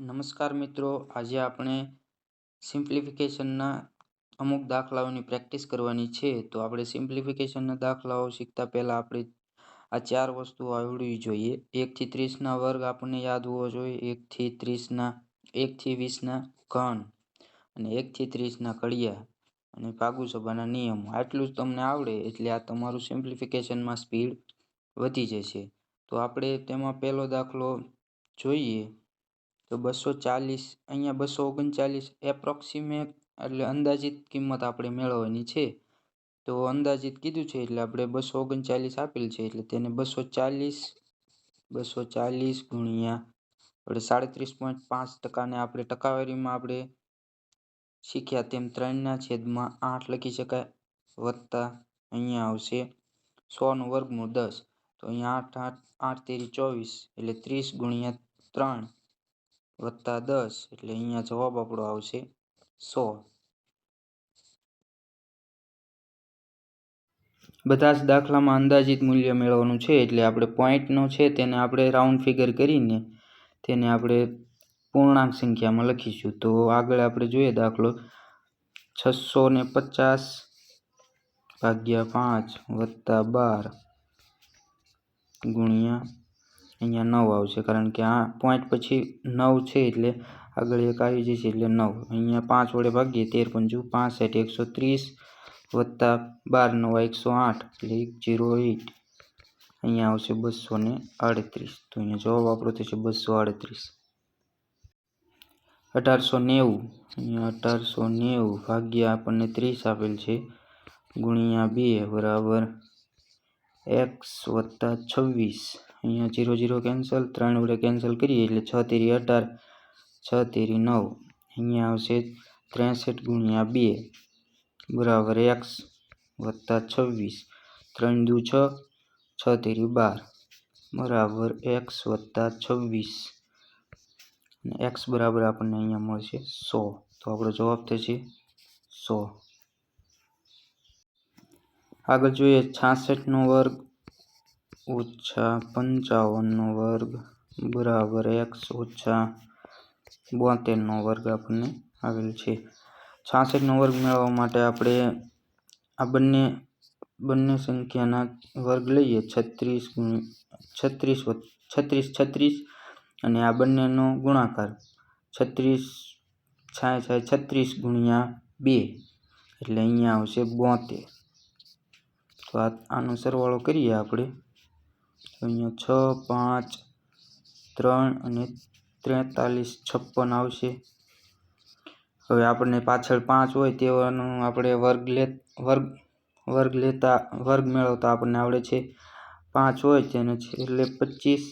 નમસ્કાર મિત્રો, આજે આપણે સિમ્પ્લિફિકેશનના અમુક દાખલાઓની પ્રેક્ટિસ કરવાની છે. તો આપણે સિમ્પ્લિફિકેશનના દાખલાઓ શીખતા પહેલાં આપણે આ ચાર વસ્તુઓ આવડવી જોઈએ. એકથી ત્રીસના વર્ગ આપણને યાદ હોવો જોઈએ. એકથી ત્રીસના એકથી વીસના ઘન અને એકથી ત્રીસના કડિયા અને ભાગુસભાના નિયમો. આટલું જ તમને આવડે એટલે આ તમારું સિમ્પ્લિફિકેશનમાં સ્પીડ વધી જશે. તો આપણે તેમાં પહેલો દાખલો જોઈએ. તો બસો ચાલીસ, અહીંયા બસો ઓગણચાલીસ એપ્રોક્સિમેટ એટલે અંદાજિત કિંમત આપણે મેળવવાની છે. તો અંદાજિત કીધું છે એટલે આપણે બસો ઓગણચાલીસ આપેલ છે એટલે તેને બસો ચાલીસ બસો ચાલીસ ગુણ્યા આપણે સાડત્રીસ પોઈન્ટ પાંચ ટકાને આપણે ટકાવારીમાં આપણે શીખ્યા તેમ ત્રણના છેદમાં આઠ લખી શકાય, વત્તા અહીંયા આવશે સોનું વર્ગમૂળ દસ. તો અહીંયા આઠ આઠ આઠ તેરી ચોવીસ એટલે ત્રીસ ગુણ્યા ત્રણ. વત્તા દસ એટલે અહીંયા જવાબ આપણો આવશે સો. બધા જ દાખલામાં અંદાજિત મૂલ્ય મેળવવાનું છે એટલે આપણે પોઈન્ટનો છે તેને આપણે રાઉન્ડ ફિગર કરીને તેને આપણે પૂર્ણાંક સંખ્યામાં લખીશું. તો આગળ આપણે જોઈએ દાખલો છસો ને પચાસ ભાગ્યા પાંચ વત્તા બાર ગુણ્યા અહીંયા નવ આવશે, કારણ કે આ પોઈન્ટ પછી નવ છે એટલે આગળ એક આવી જશે એટલે નવ. અહીંયા પાંચ વડે ભાગીએ, તેર પંચું પાસઠ, એકસો ત્રીસ વત્તા બાર, નવા, એકસો આઠ એટલે એક જીરો એટ અહીંયા આવશે બસો ને આડત્રીસ. તો અહીંયા જવાબ આપણો થશે બસો આડત્રીસ. અઢારસો નેવું. અહીંયા અઢારસો નેવું ભાગ્યા આપણને ત્રીસ આપેલ છે. ગુણ્યા બે બરાબર એક્સ વત્તા છવ્વીસ. અહીંયા જીરો જીરો કેન્સલ ત્રણ વડે કેન્સલ કરીએ એટલે છ તેરી અઢાર, છ તેરી નવ. અહીંયા આવશે ત્રેસઠ ગુણ્યા બે, બરાબર એક્સ વત્તા છવ્વીસ. ત્રણ દુ છ છ તેરી બાર, બરાબર એક્સ વત્તા છવ્વીસ. એક્સ બરાબર આપણને અહીંયા મળશે સો. તો આપણો જવાબ થશે સો. આગળ જોઈએ છાસઠનો વર્ગ. ઓછા પંચાવનનો વર્ગ બરાબર એક્સ ઓછા બોતેરનો વર્ગ આપણને આવેલ છે. છાસઠનો વર્ગ મેળવવા માટે આપણે આ બંને બંને સંખ્યાના વર્ગ લઈએ. છત્રીસ છત્રીસ છત્રીસ છત્રીસ અને આ બંનેનો ગુણાકાર. છત્રીસ છાય છાય છત્રીસ ગુણ્યા બે એટલે અહીંયા આવશે બોતેર. તો આનો સરવાળો કરીએ આપણે. અહીંયા છ, પાંચ, ત્રણ અને ત્રેતાલીસ, છપ્પન આવશે. હવે આપણને પાછળ પાંચ હોય તેવાનું આપણે વર્ગ લે વર્ગ વર્ગ લેતા, વર્ગ મેળવતા આપણને આવડે છે. પાંચ હોય તેને છેલ્લે પચીસ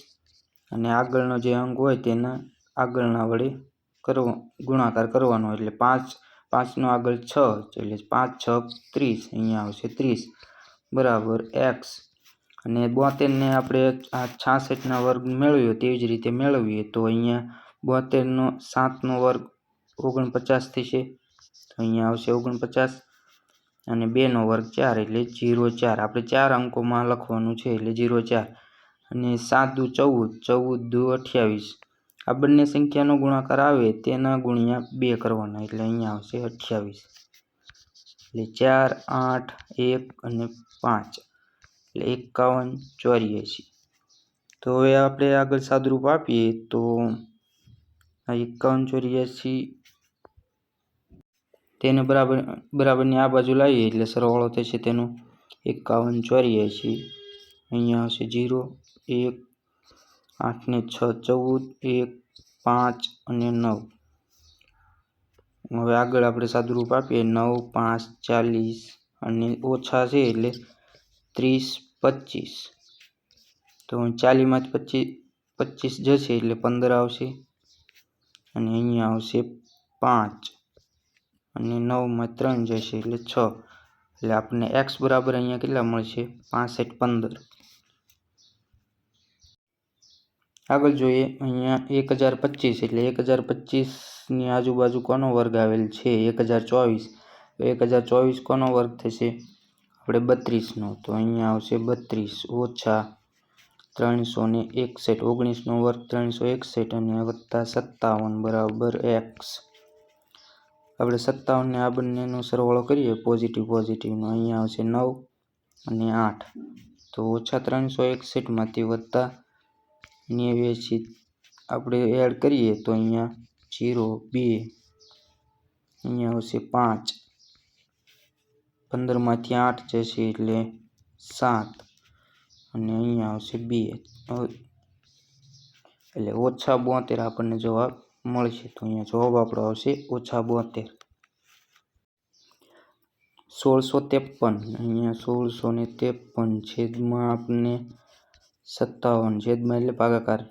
અને આગળનો જે અંક હોય તેના આગળના વડે કરવો, ગુણાકાર કરવાનો એટલે પાંચ, પાંચનો આગળ છ, એટલે પાંચ, છ, ત્રીસ, અહીંયા આવશે ત્રીસ. બરાબર, એક્સ. અને બોતેરને આપણે આ છાસઠના વર્ગ મેળવ્યો તેવી જ રીતે મેળવીએ તો અહીંયા બોતેરનો સાતનો વર્ગ ઓગણપચાસ થશે. તો અહીંયા આવશે ઓગણપચાસ અને બેનો વર્ગ ચાર એટલે જીરો ચાર. આપણે ચાર અંકોમાં લખવાનું છે એટલે જીરો ચાર. અને સાત દુ ચૌદ ચૌદ દુ અઠ્યાવીસ. આ બંને સંખ્યાનો ગુણાકાર આવે તેના ગુણ્યા બે કરવાના એટલે અહીંયા આવશે અઠ્યાવીસ. એટલે ચાર, આઠ, એક અને પાંચ. એટલે એકાવન ચોર્યાસી. તો હવે આપણે આગળ સાદુરૂપ આપીએ તો આ એકાવન ચોર્યાસી તેને બરાબર, બરાબરની આ બાજુ લાવીએ એટલે સરવાળો થશે તેનો એકાવન ચોર્યાસી. અહીંયા હશે જીરો, એક, આઠને છ, ચૌદ, એક, પાંચ અને નવ. હવે આગળ આપણે સાદુરૂપ આપીએ નવ, પાંચ, ચાલીસ અને ઓછા છે એટલે ત્રીસ પચીસ. તો ચાલીસમાંથી પચીસ પચીસ જશે એટલે પંદર આવશે. અને અહીંયા આવશે પાંચ. અને નવમાં ત્રણ જશે એટલે છ. એટલે આપણને એક્સ બરાબર અહીંયા કેટલા મળશે? પાસઠ પંદર. આગળ જોઈએ, અહીંયા એક હજાર પચીસ એટલે એક હજાર પચીસની આજુબાજુ કોનો વર્ગ આવેલ છે? એક હજાર ચોવીસ. એક હજાર ચોવીસ કોનો વર્ગ થશે? આપણે બત્રીસનો, તો અહીંયા આવશે બત્રીસ, ઓછા ત્રણસો ને એકસઠ. ઓગણીસનો વર્ગ ત્રણસો એકસઠ અને વત્તા સત્તાવન, બરાબર એક્સ. આપણે સત્તાવનને આ બંનેનો સરવાળો કરીએ, પોઝિટિવ પોઝિટિવનો. અહીંયા આવશે નવ અને આઠ. તો ઓછા ત્રણસો એકસઠમાંથી વત્તા નેવ્યાસી આપણે એડ કરીએ, તો અહીંયા જીરો બે. અહીંયા આવશે પાંચ. પંદરમાંથી આઠ જશે એટલે સાત. અને અહીંયા આવશે બે. એટલે ઓછા બોતેર આપણને જવાબ મળશે. તો અહીંયા જવાબ આપણો આવશે ઓછા બોતેર. સોળસો ત્રેપન. અહીંયા સોળસો ને ત્રેપન છેદમાં આપણને સત્તાવન. છેદમાં એટલે ભાગાકાર.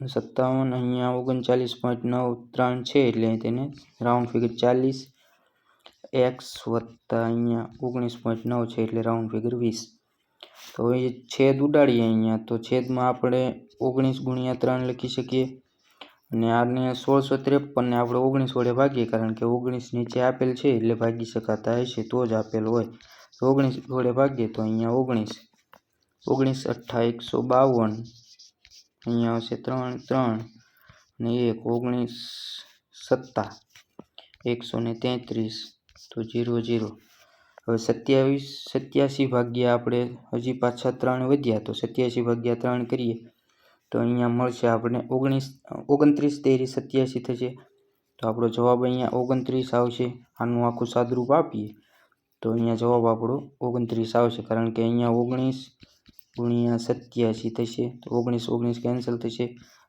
સત્તાવન અહીંયા ઓગણચાલીસ પોઈન્ટ નવ ત્રણ છે એટલે તેને રાઉન્ડ ફિગર ચાલીસ એક્સ વત્તા અહીંયા ઓગણીસ પોઈન્ટ નવ છે એટલે રાઉન્ડ ફિગર વીસ. તો હવે છેદ ઉડાડીએ અહીંયા. તો છેદમાં આપણે ઓગણીસ ગુણ્યા ત્રણ લખી શકીએ. અને આને સોળસો ત્રેપનને આપણે ઓગણીસ વડે ભાગીએ કારણ કે ઓગણીસ નીચે આપેલ છે એટલે ભાગી શકાતા હશે, તો જ આપેલ હોય. તો ઓગણીસ વડે ભાગીએ તો અહીંયા ઓગણીસ. ઓગણીસ અઠ્ઠા એકસો બાવન. અહીંયા આવશે ત્રણ ત્રણ અને એક. ઓગણીસ સત્તા. એકસો ને તેત્રીસ. તો જીરો જીરો. હવે સત્યાવીસ, સત્યાસી ભાગ્યા આપણે હજી પાછા ત્રણ વધ્યા, તો સત્યાસી ભાગ્યા ત્રણ કરીએ. તો અહીંયા મળશે આપણે ઓગણીસ, ઓગણત્રીસ તેરી સત્યાસી થશે. તો આપણો જવાબ અહીંયા ઓગણત્રીસ આવશે. આનું આખું સાદરૂપ આપીએ. તો અહીંયા જવાબ આપણો ઓગણત્રીસ આવશે, કારણ કે અહીંયા ઓગણીસ ગુણ્યા સત્યાસી થશે. તો ઓગણીસ ઓગણીસ કેન્સલ થશે.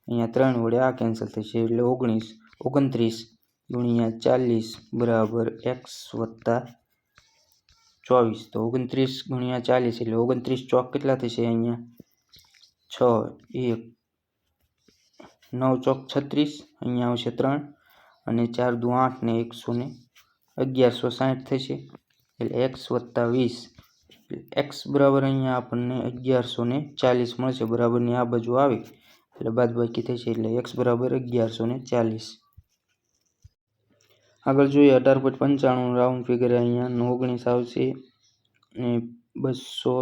અહીંયા ત્રણ વડે આ કેન્સલ થશે, એટલે ઓગણીસ, ઓગણત્રીસ. ગુણ્યા ચાલીસ બરાબર એક્સ વત્તા ચોવીસ. તો ઓગણત્રીસ ગુણ્યા ચાલીસ એટલે ઓગણત્રીસ ચોક કેટલા થશે અહીંયા? છ, એક, નવ ચોક છત્રીસ, અહીંયા આવશે ત્રણ અને ચાર દુ આઠ ને એકસો ને અગિયારસો સાઠ થશે એટલે એક્સ વત્તા વીસ. એક્સ બરાબર અહીંયા આપણને અગિયારસો ને ચાલીસ મળશે. બરાબરની આ બાજુ આવે એટલે બાદ બાકી થશે એટલે એક્સ બરાબર અગિયારસો ને ચાલીસ. આગળ જોઈએ, અઢાર પોઈન્ટ પંચાણું રાઉન્ડ ફિગર અહીંયા ઓગણીસ આવશે, ને બસો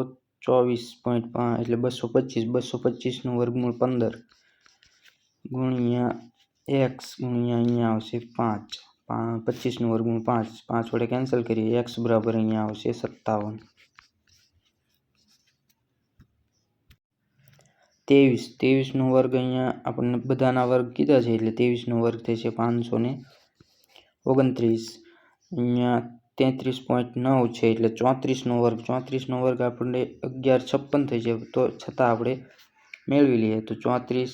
ચોવીસ પોઈન્ટ પાંચ, એટલે બસો પચીસ, બસો પચીસનું વર્ગમૂળ પંદર, ગુણ્યા એક્સ, ગુણ્યા અહીંયા આવશે પાંચ પચીસનું વર્ગમૂળ પાંચ પાંચ વડે કેન્સલ કરીએ, એક્સ બરાબર અહીંયા આવશે સત્તાવન. ત્રેવીસ ત્રેવીસનો વર્ગ અહીંયા આપણને બધાના વર્ગ કીધા છે, એટલે ત્રેવીસનો વર્ગ થશે પાંચસો ને ઓગણત્રીસ. અહીંયા તેત્રીસ પોઈન્ટ નવ છે, એટલે ચોત્રીસનો વર્ગ ચોત્રીસનો વર્ગ આપણને અગિયાર છપ્પન થઈ જાય. તો છતાં આપણે મેળવી લઈએ. તો ચોત્રીસ,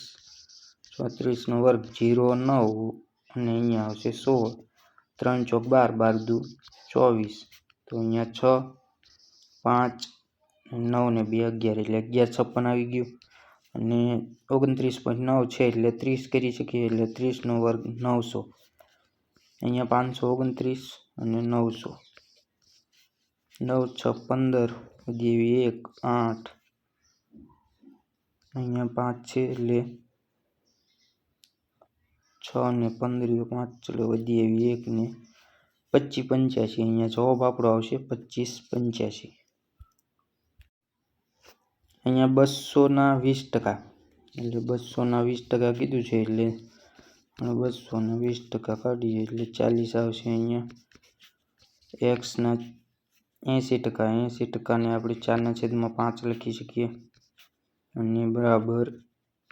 ચોત્રીસનો વર્ગ જીરો નવ અને અહીંયા આવશે સોળ. ત્રણ ચોક બાર બાર દુ ચોવીસ. તો અહીંયા છ, પાંચ નવ ને બે અગિયાર, એટલે અગિયાર છપ્પન આવી ગયું. અને ઓગણત્રીસ પોઈન્ટ નવ છે, એટલે ત્રીસ કરી શકીએ, એટલે ત્રીસનો વર્ગ નવસો. અહીંયા પાંચસો ઓગણત્રીસ અને નવસો. નવ છ પંદર એવી એક આઠ. અહીંયા પાંચ છે એટલે છ ને પંદર પાંચ ચલો વધી એવી એક ને પચીસ પંચ્યાસી. અહીંયા જવાબ આપણો આવશે પચીસ પંચ્યાસી. અહીંયા બસોના વીસ ટકા. એટલે બસોના વીસ ટકા કીધું છે એટલે બસોના વીસ ટકા કાઢીએ એટલે ચાલીસ આવશે અહીંયા. એક્સના એંસી ટકા, એંસી ટકાને આપણે ચારના છેદમાં પાંચ લખી શકીએ. અને બરાબર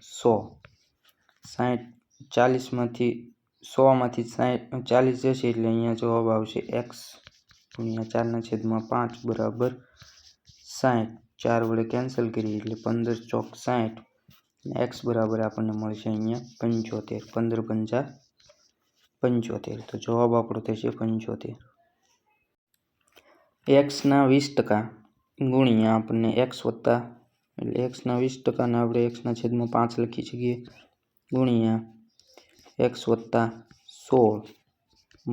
સો. સાઠ ચાલીસમાંથી, સોમાંથી સાઠ ચાલીસ જશે એટલે અહીંયા જવાબ આવશે એક્સ ગુણ્યા ચારના છેદમાં પાંચ બરાબર સાઠ ચાર વડે કેન્સલ કરીએ એટલે પંદર ચોક સાઠ એક્સ બરાબર આપણને મળશે અહીંયા પંચોતેર, પંદર પંચા પંચોતેર. તો જવાબ આપણો થશે પંચોતેર. એક્સના વીસ ટકા ગુણ્યા આપણને એક્સ વત્તા, એટલે એક્સના વીસ ટકાને આપણે એક્સના છેદમાં પાંચ લખી શકીએ. ગુણ્યા એક્સ વત્તા સોળ.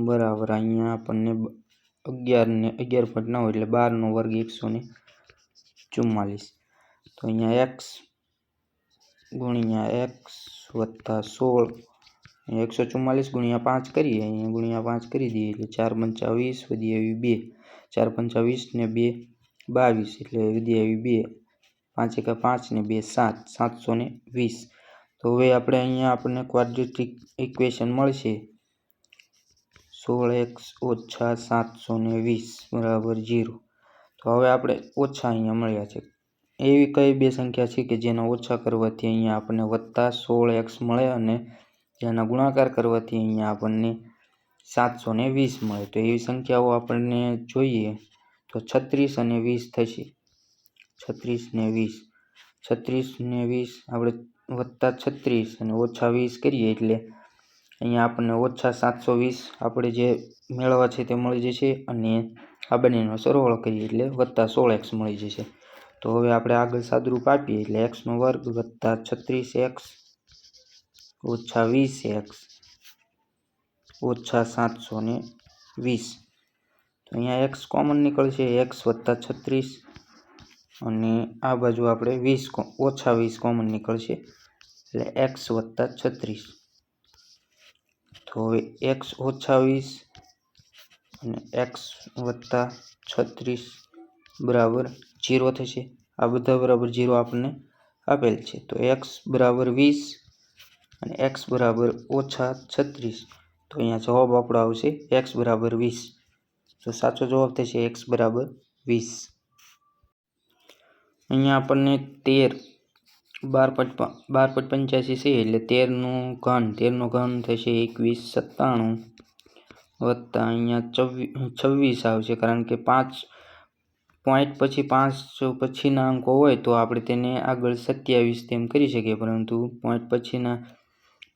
બરાબર, અહીંયા આપણને અગિયારને અગિયાર પોઈન્ટ નવ એટલે બારનો વર્ગ એકસો ને ચુમ્માલીસ તો અહીંયા એક્સ ગુણ્યા એક્સ વત્તા સોળ. એકસો ચુમ્માલીસ ગુણ્યા પાંચ કરીએ, અહીંયા ગુણ્યા પાંચ કરી દઈએ એટલે ચાર પંચા વીસ વધી આવી બે. ચાર પંચા વીસ ને બે બાવીસ એટલે વધી આવી બે. પાંચ એકા પાંચ ને બે સાત, સાતસો ને વીસ. તો હવે આપણે અહીંયા આપણને ક્વાડ્રેટિક ઇક્વેશન મળશે. સોળ એક્સ ઓછા સાતસો ને વીસ બરાબર જીરો. તો હવે આપણે ઓછા અહીંયા મળ્યા છે. એવી કઈ બે સંખ્યા છે કે જેના ઓછા કરવાથી અહીંયા આપણને વત્તા સોળ એક્સ મળે અને જેના ગુણાકાર કરવાથી અહીંયા આપણને સાતસો ને વીસ મળે. તો એવી સંખ્યાઓ આપણને જોઈએ તો છત્રીસ અને વીસ થશે. છત્રીસ ને વીસ. છત્રીસ ને વીસ આપણે વત્તા છત્રીસ અને ઓછા વીસ કરીએ એટલે અહીંયા આપણને ઓછા સાતસો વીસ આપણે જે મેળવવા છે તે મળી જશે અને આ બંનેનો સરવાળો કરીએ એટલે વત્તા સોળ એક્સ મળી જશે. તો હવે આપણે આગળ સાદુરૂપ આપીએ એટલે એક્સનો વર્ગ વત્તા છત્રીસ એક્સ ઓછા વીસ એક્સ ઓછા સાતસો ને વીસ. તો અહીંયા એક્સ કોમન નીકળશે એક્સ વત્તા છત્રીસ અને આ બાજુ આપણે વીસ ઓછા વીસ કોમન નીકળશે એટલે એક્સ વત્તા છત્રીસ. તો હવે એક્સ ઓછા વીસ અને એક્સ વત્તા છત્રીસ બરાબર જીરો થશે. આ બધા બરાબર જીરો આપણને આપેલ છે. તો એક્સ બરાબર વીસ અને એક્સ બરાબર ઓછા છત્રીસ. તો અહીંયા જવાબ આપણો આવશે એક્સ બરાબર વીસ. તો સાચો જવાબ થશે એક્સ બરાબર વીસ. અહીંયા આપણને તેર બાર પોઈન્ટ બાર પોઈન્ટ પંચ્યાસી છે એટલે તેરનું ઘન તેરનું ઘન થશે એકવીસ સત્તાણું વત્તા અહીંયા છવ્વીસ આવશે કારણ કે પાંચ પોઈન્ટ પછી પાંચ પછીના અંકો હોય તો આપણે તેને આગળ સત્યાવીસ તેમ કરી શકીએ. પરંતુ પોઈન્ટ પછીના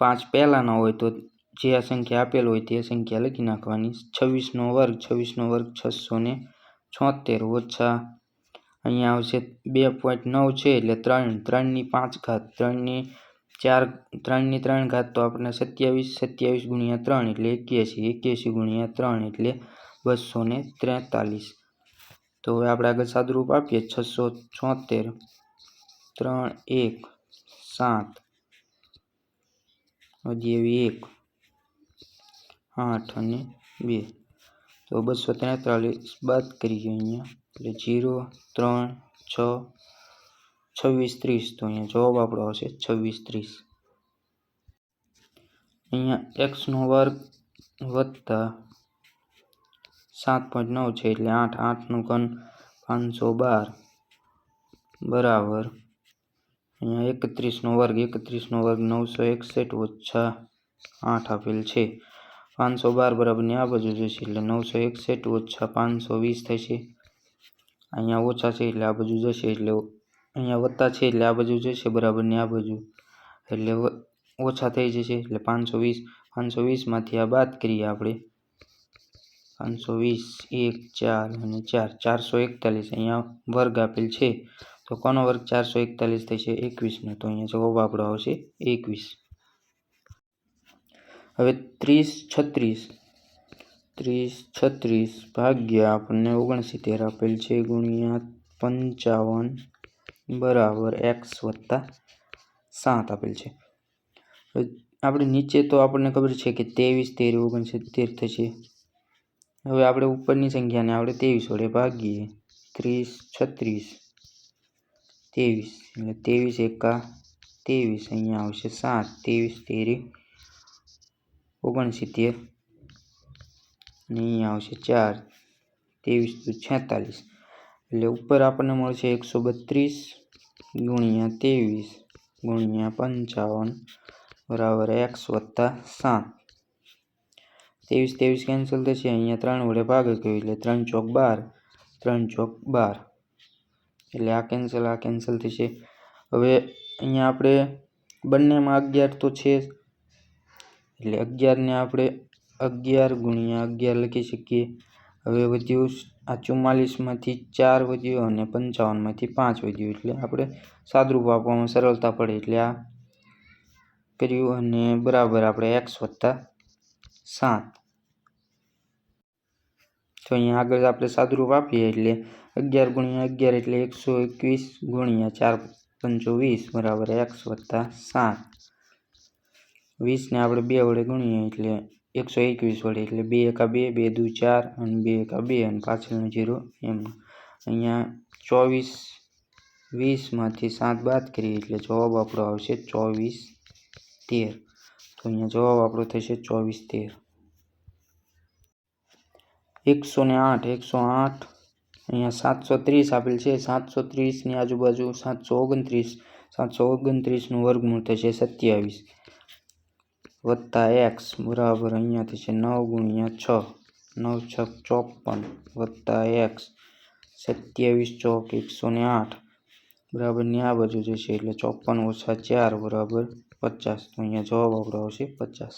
પાંચ પહેલાંના હોય તો જે આ સંખ્યા આપેલ હોય તે સંખ્યા લખી નાખવાની. છવ્વીસનો વર્ગ છવ્વીસનો વર્ગ છસો ને છોતેર ઓછા અહીંયા આવશે બે પોઈન્ટ નવ છે એટલે ત્રણ, ત્રણની પાંચ ઘાત, ત્રણની ચાર, ત્રણની ત્રણ ઘાત તો આપણને સત્યાવીસ સત્યાવીસ ગુણ્યા ત્રણ એટલે એક્યાસી એક્યાસી ગુણ્યા ત્રણ એટલે બસો ને ત્રેતાલીસ. તો હવે આપણે આગળ સાદુરૂપ આપીએ. છસો છોતેર. ત્રણ, એક, સાત. હજી એવી એક, આઠ અને બે. તો બસો તેતાલીસ બાદ કરીએ અહીંયા. એટલે જીરો, ત્રણ, છ, છવ્વીસ, ત્રીસ. તો અહીંયા જવાબ આપણો આવશે છવ્વીસ, ત્રીસ. અહીંયા એક્સનો વર્ગ વત્તા સાત પોઈન્ટ નવ છે એટલે આઠ, આઠનું ઘન પાંચસો બાર. બરાબર. અહીંયા એકત્રીસનો વર્ગ એકત્રીસનો વર્ગ નવસો એકસઠ ઓછા આઠ આપેલ છે. પાંચસો બાર બરાબરની આ બાજુ જશે એટલે નવસો એકસઠ ઓછા પાંચસો વીસ થશે. અહીંયા ઓછા છે એટલે આ બાજુ જશે એટલે અહીંયા વત્તા છે એટલે આ બાજુ જશે બરાબરની આ બાજુ. એટલે ઓછા થઈ જશે એટલે પાંચસો વીસ, પાંચસો વીસમાંથી આ બાદ કરીએ આપણે. પાંચસો વીસ, એક, ચાર અને ચાર. ચારસો એકતાલીસ. અહીંયા વર્ગ આપેલ છે. તો કોનો વર્ગ ચારસો એકતાલીસ થશે? એકવીસનો. તો અહીંયા જવાબ આપણો આવશે એકવીસ. હવે ત્રીસ છત્રીસ. ત્રીસ છત્રીસ ભાગ્યા આપણને ઓગણસિત્તેર આપેલ છે ગુણ્યા પંચાવન બરાબર એક્સ વત્તા સાત આપેલ છે. આપણે નીચે તો આપણને ખબર છે કે ત્રેવીસ, તેર, ઓગણસિત્તેર થશે. હવે આપણે ઉપરની સંખ્યાને આપણે ત્રેવીસ વડે ભાગીએ ત્રીસ, છત્રીસ, ત્રેવીસ. એટલે ત્રેવીસ એકા ત્રેવીસ અહીંયા આવશે સાત. ત્રેવીસ, તેરી, ઓગણસિત્તેર. અને અહીંયા આવશે ચાર. ત્રેવીસ, તો છેતાલીસ એટલે ઉપર આપણને મળશે એકસો બત્રીસ ગુણ્યા ત્રેવીસ ગુણ્યા પંચાવન બરાબર એક્સ વત્તા સાત. ત્રેવીસ ત્રેવીસ કેન્સલ થશે, અહીંયા ત્રણ વડે ભાગ કર્યો એટલે ત્રણ ચોક બાર, ત્રણ ચોક બાર. એટલે આ કેન્સલ આ કેન્સલ થશે. હવે અહીંયા આપણે બંનેમાં અગિયાર તો છે એટલે અગિયારને આપણે અગિયાર ગુણ્યા અગિયાર લખી શકીએ. હવે વધ્યું આ ચુમ્માલીસમાંથી ચાર વધ્યું અને પંચાવનમાંથી પાંચ વધ્યું. એટલે આપણે સાદરૂપ આપવામાં સરળતા પડે. એટલે આ કર્યું અને બરાબર આપણે એક્સ વત્તા સાત. તો અહીંયા આગળ આપણે સાદુરૂપ આપીએ એટલે અગિયાર ગુણ્યા અગિયાર એટલે એકસો એકવીસ ગુણ્યા ચાર પંચો વીસ બરાબર એક્સ વત્તા સાત. વીસને આપણે બે વડે ગુણીએ એટલે એકસો એકવીસ વડે એટલે બે એકા બે બે દુ ચાર અને બે એકા બે અને પાછળનો જીરો એમ અહીંયા ચોવીસ વીસમાંથી સાત બાદ કરીએ એટલે જવાબ આપણો આવશે ચોવીસ તેર. તો અહીંયા જવાબ આપણો થશે ચોવીસ તેર. એકસો ને આઠ, એકસો આઠ, અહીંયા સાતસો ત્રીસ આપેલ છે. સાતસો ત્રીસની આજુબાજુ સાતસો ઓગણત્રીસ, સાતસો ઓગણત્રીસનું વર્ગમૂળ થશે સત્યાવીસ. વત્તા એક્સ બરાબર અહીંયા થશે નવ ગુણ્યા છ નવ છ ચોપન વત્તા એક્સ સત્યાવીસ ચોક એકસો ને આઠ બરાબર ને આ બાજુ જશે એટલે ચોપન ઓછા ચાર બરાબર પચાસ. તો અહીંયા જવાબ આપણો આવશે પચાસ.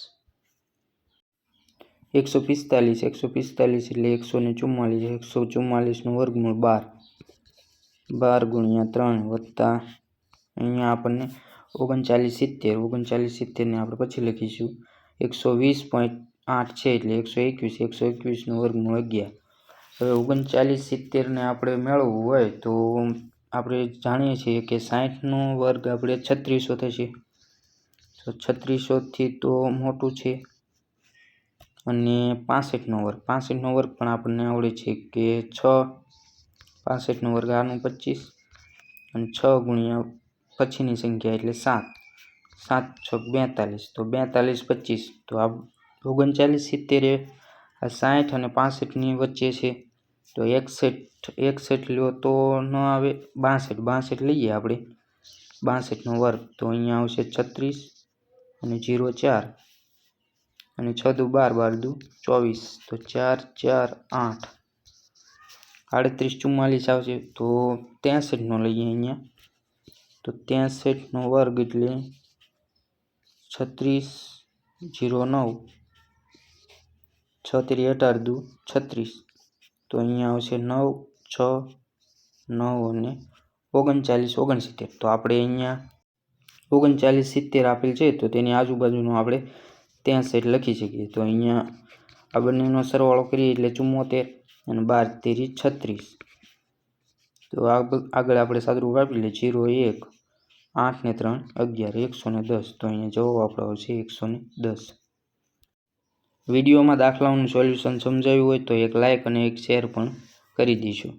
એકસો પિસ્તાલીસ એકસો પિસ્તાલીસ એટલે એકસો ને ચુમ્માલીસ, એકસો ચુમ્માલીસનું વર્ગમૂળ બાર. બાર ગુણ્યા ત્રણ વત્તા અહીંયા આપણને ઓગણચાલીસ સિત્તેર, ઓગણચાલીસ સિત્તેરને આપણે પછી લખીશું. એકસો વીસ પોઈન્ટ આઠ છે એટલે એકસો એકવીસ, એકસો એકવીસનું વર્ગમૂળ અગિયાર. હવે ઓગણચાલીસ સિત્તેરને આપણે મેળવવું હોય તો આપણે જાણીએ છીએ કે સાઠનો વર્ગ આપણે છત્રીસો થશે. તો છત્રીસોથી તો મોટું છે. અને પાસઠનો વર્ગ. પાસઠનો વર્ગ પણ આપણને આવડે છે કે છ. પાસઠનો વર્ગ આનું પચીસ અને છ ગુણ્યા પછીની સંખ્યા એટલે સાત. સાત છ બેતાલીસ. તો બેતાલીસ પચીસ. તો આ ઓગણચાલીસ, સિત્તેર, આ સાઠ અને પાસઠની વચ્ચે છે. તો એકસઠ એકસઠ લ્યો તો ન આવે, બાસઠ. બાસઠ લઈએ આપણે. બાસઠનો વર્ગ. તો અહીંયા આવશે છત્રીસ અને જીરો ચાર. અને છ દુ બાર બાર દુ ચોવીસ. તો ચાર ચાર, આઠ. આડત્રીસ ચુમ્માલીસ આવશે. તો ત્રેસઠનો લઈએ અહીંયા. તો ત્રેસઠનો વર્ગ એટલે છત્રીસ જીરો નવ. છત્રી તેરી અઢાર દુ છત્રીસ. તો અહીંયા આવશે નવ, છ, નવ અને ઓગણચાલીસ, ઓગણસિત્તેર. તો આપણે અહીંયા ઓગણચાલીસ, સિત્તેર આપેલ છે. તો તેની આજુબાજુનું આપણે ત્રેસઠ લખી શકીએ. તો અહીંયા આ બંનેનો સરવાળો કરીએ એટલે ચુમ્મોતેર અને બાર તેરી છત્રીસ. તો આગળ આપણે સાદરું વાપરી લઈએ. જીરો એક, આઠ ને ત્રણ, અગિયાર, એકસો ને દસ. તો અહીંયા જવાબ આપણો આવશે એકસો ને દસ. વિડીયોમાં દાખલાઓનું સોલ્યુશન સમજાવ્યું હોય તો એક લાઇક અને એક શેર પણ કરી દઈશું.